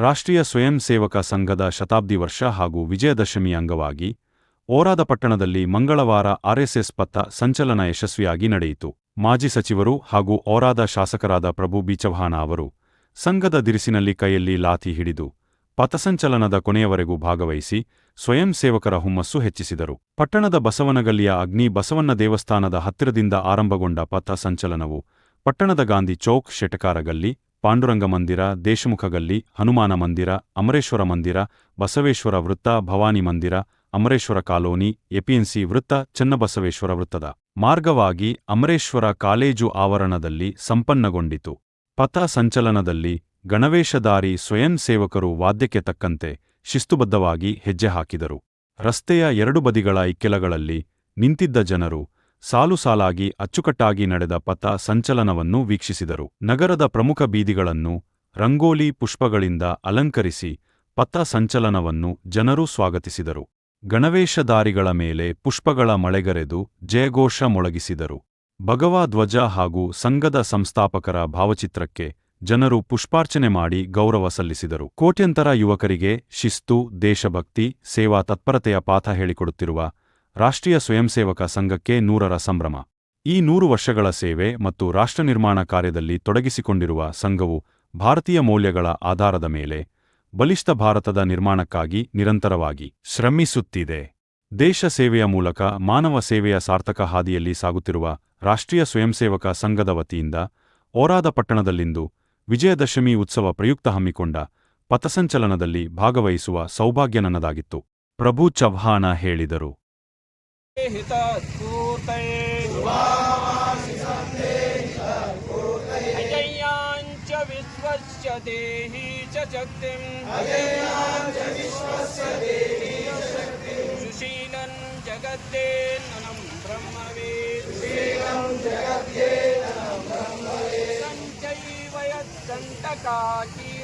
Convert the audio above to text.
ರಾಷ್ಟ್ರೀಯ ಸ್ವಯಂ ಸೇವಕ ಸಂಘದ ಶತಾಬ್ದಿ ವರ್ಷ ಹಾಗೂ ವಿಜಯದಶಮಿ ಅಂಗವಾಗಿ ಓರಾದ ಪಟ್ಟಣದಲ್ಲಿ ಮಂಗಳವಾರ ಆರ್ಎಸ್ಎಸ್ ಪಥ ಸಂಚಲನ ಯಶಸ್ವಿಯಾಗಿ ನಡೆಯಿತು. ಮಾಜಿ ಸಚಿವರು ಹಾಗೂ ಓರಾದ ಶಾಸಕರಾದ ಪ್ರಭು ಬಿ. ಅವರು ಸಂಘದ ದಿರಿಸಿನಲ್ಲಿ ಕೈಯಲ್ಲಿ ಲಾತಿ ಹಿಡಿದು ಪಥಸಂಚಲನದ ಕೊನೆಯವರೆಗೂ ಭಾಗವಹಿಸಿ ಸ್ವಯಂ ಸೇವಕರ ಹುಮ್ಮಸ್ಸು ಹೆಚ್ಚಿಸಿದರು. ಪಟ್ಟಣದ ಬಸವನಗಲ್ಲಿಯ ಅಗ್ನಿ ಬಸವಣ್ಣ ದೇವಸ್ಥಾನದ ಹತ್ತಿರದಿಂದ ಆರಂಭಗೊಂಡ ಪಥ ಸಂಚಲನವು ಪಟ್ಟಣದ ಗಾಂಧಿ ಚೌಕ್ ಶೆಟಕಾರಗಲ್ಲಿ ಪಾಂಡುರಂಗ ಮಂದಿರ ದೇಶಮುಖ ಗಲ್ಲಿ ಹನುಮಾನ ಮಂದಿರ, ಅಮರೇಶ್ವರ ಮಂದಿರ, ಬಸವೇಶ್ವರ ವೃತ್ತ, ಭವಾನಿ ಮಂದಿರ, ಅಮರೇಶ್ವರ ಕಾಲೋನಿ ಎಪಿಎನ್ಸಿ ವೃತ್ತ, ಚನ್ನಬಸವೇಶ್ವರ ವೃತ್ತದ. ಮಾರ್ಗವಾಗಿ ಅಮರೇಶ್ವರ ಕಾಲೇಜು ಆವರಣದಲ್ಲಿ ಸಂಪನ್ನಗೊಂಡಿತು. ಪಥ ಸಂಚಲನದಲ್ಲಿ ಗಣವೇಶಧಾರಿ ಸ್ವಯಂ ಸೇವಕರು ವಾದ್ಯಕ್ಕೆ ತಕ್ಕಂತೆ ಶಿಸ್ತುಬದ್ಧವಾಗಿ ಹೆಜ್ಜೆ ಹಾಕಿದರು. ರಸ್ತೆಯ ಎರಡು ಬದಿಗಳ ಇಕ್ಕೆಲಗಳಲ್ಲಿ ನಿಂತಿದ್ದ ಜನರು ಸಾಲು ಸಾಲಾಗಿ ಅಚ್ಚುಕಟ್ಟಾಗಿ ನಡೆದ ಪಥ ಸಂಚಲನವನ್ನು ವೀಕ್ಷಿಸಿದರು. ನಗರದ ಪ್ರಮುಖ ಬೀದಿಗಳನ್ನು ರಂಗೋಲಿ ಪುಷ್ಪಗಳಿಂದ ಅಲಂಕರಿಸಿ ಪಥ ಸಂಚಲನವನ್ನು ಜನರು ಸ್ವಾಗತಿಸಿದರು. ಗಣವೇಶಧಾರಿಗಳ ಮೇಲೆ ಪುಷ್ಪಗಳ ಮಳೆಗರೆದು ಜಯಘೋಷ ಮೊಳಗಿಸಿದರು. ಭಗವಾ ಧ್ವಜ ಹಾಗೂ ಸಂಘದ ಸಂಸ್ಥಾಪಕರ ಭಾವಚಿತ್ರಕ್ಕೆ ಜನರು ಪುಷ್ಪಾರ್ಚನೆ ಮಾಡಿ ಗೌರವ ಸಲ್ಲಿಸಿದರು. ಕೋಟ್ಯಂತರ ಯುವಕರಿಗೆ ಶಿಸ್ತು, ದೇಶಭಕ್ತಿ, ಸೇವಾ ತತ್ಪರತೆಯ ಪಾಠ ಹೇಳಿಕೊಡುತ್ತಿರುವ ರಾಷ್ಟ್ರೀಯ ಸ್ವಯಂಸೇವಕ ಸಂಘಕ್ಕೆ ನೂರರ ಸಂಭ್ರಮ. ಈ ನೂರು ವರ್ಷಗಳ ಸೇವೆ ಮತ್ತು ರಾಷ್ಟ್ರ ನಿರ್ಮಾಣ ಕಾರ್ಯದಲ್ಲಿ ತೊಡಗಿಸಿಕೊಂಡಿರುವ ಸಂಘವು ಭಾರತೀಯ ಮೌಲ್ಯಗಳ ಆಧಾರದ ಮೇಲೆ ಬಲಿಷ್ಠ ಭಾರತದ ನಿರ್ಮಾಣಕ್ಕಾಗಿ ನಿರಂತರವಾಗಿ ಶ್ರಮಿಸುತ್ತಿದೆ. ದೇಶ ಸೇವೆಯ ಮೂಲಕ ಮಾನವ ಸೇವೆಯ ಸಾರ್ಥಕ ಹಾದಿಯಲ್ಲಿ ಸಾಗುತ್ತಿರುವ ರಾಷ್ಟ್ರೀಯ ಸ್ವಯಂಸೇವಕ ಸಂಘದ ವತಿಯಿಂದ ಓರಾದ ಪಟ್ಟಣದಲ್ಲಿಂದು ವಿಜಯದಶಮಿ ಉತ್ಸವ ಪ್ರಯುಕ್ತ ಹಮ್ಮಿಕೊಂಡ ಪಥಸಂಚಲನದಲ್ಲಿ ಭಾಗವಹಿಸುವ ಸೌಭಾಗ್ಯ ನನ್ನದಾಗಿತ್ತು. ಪ್ರಭು ಚವ್ಹಾಣ ಹೇಳಿದರು. हितस्फूर्तये अजय्याञ्च विश्वस्य देहि च शक्तिम् सुशीलं जगद्देननं ब्रह्मवेत् सञ्चैव यत्सन्तकाकी